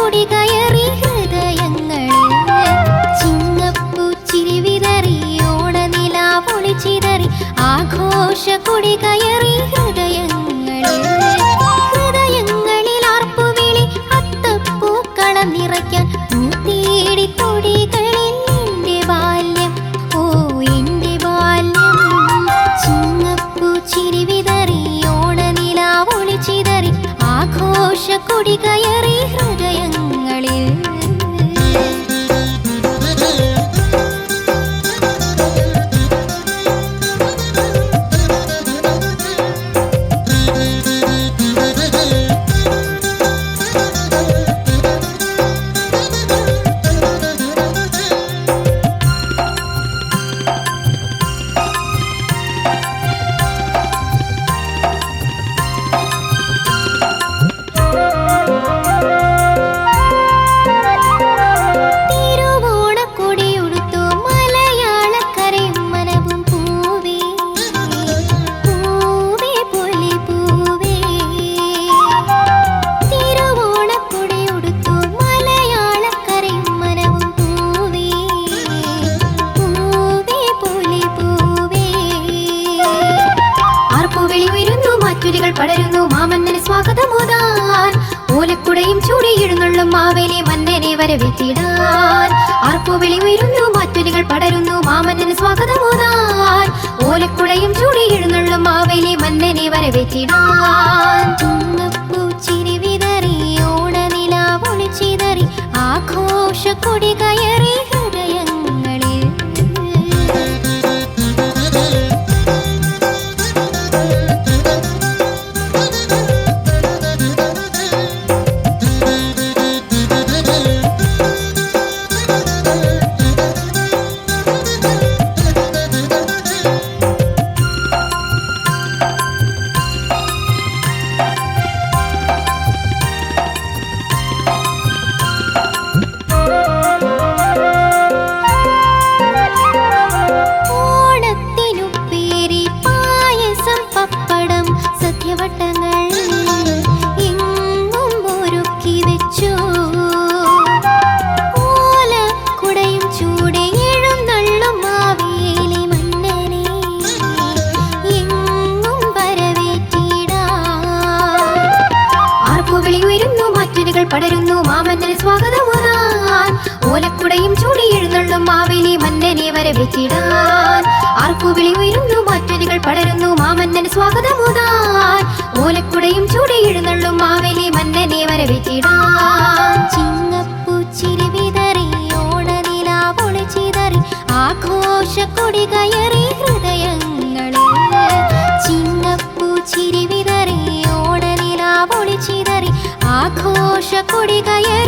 കൊടി കയറി ഹൃദയങ്ങളിൽ ചിതറി ആഘോഷ കുടികയറി ഹൃദയങ്ങളിൽ ഹൃദയങ്ങളിൽ ആർപ്പുവിളി നിറയ്ക്കാൻ ബാല്യം. ഓ ബാല്യം. ചിതറി ആഘോഷ കൊടി മാറ്റുലികൾ പടരുന്നു. മാമന്നന് സ്വാഗതമോദാൻ ഓലക്കുടയും ചൂടിയിടുന്നുള്ളും മാവേലി മന്നനെ വരവേറ്റിടാൻ. ആർപ്പുവിളി ഉയരുന്നു മാറ്റുലികൾ പടരുന്നു മാമന്നന് സ്വാഗതമോദാൻ ഓലക്കുടയും ചൂടിയിടുന്നുള്ളും മാവേലി മന്നനെ വരവേറ്റിടാൻ. തുമ്പപ്പൂ ചിരിവിതറി ഓണനില ഒളിച്ചിതറി ആഘോഷ കൊടി കയറി പടരുന്നു മാമന്നൽ സ്വാഗതമുറാൻ ഓലക്കുടയും ചൂടി എഴുന്നള്ളും മാവേലി മന്നനെ വരവെച്ചിടാൻ ആർക്കു വിളി ഉയരുന്നു മാറ്റലികൾ പടരുന്നു മാമന്നന് സ്വാഗതം ഓലക്കുടയും ചൂടി എഴുന്നള്ളും മാവേലി മന്നനെ വരവിച്ചിടാൻ ചിങ്ങപ്പൂ വിതറി ഓണനിലാ പൊളിച്ചിതറി ആഘോഷ കൊടി കയറി கோடி கயல்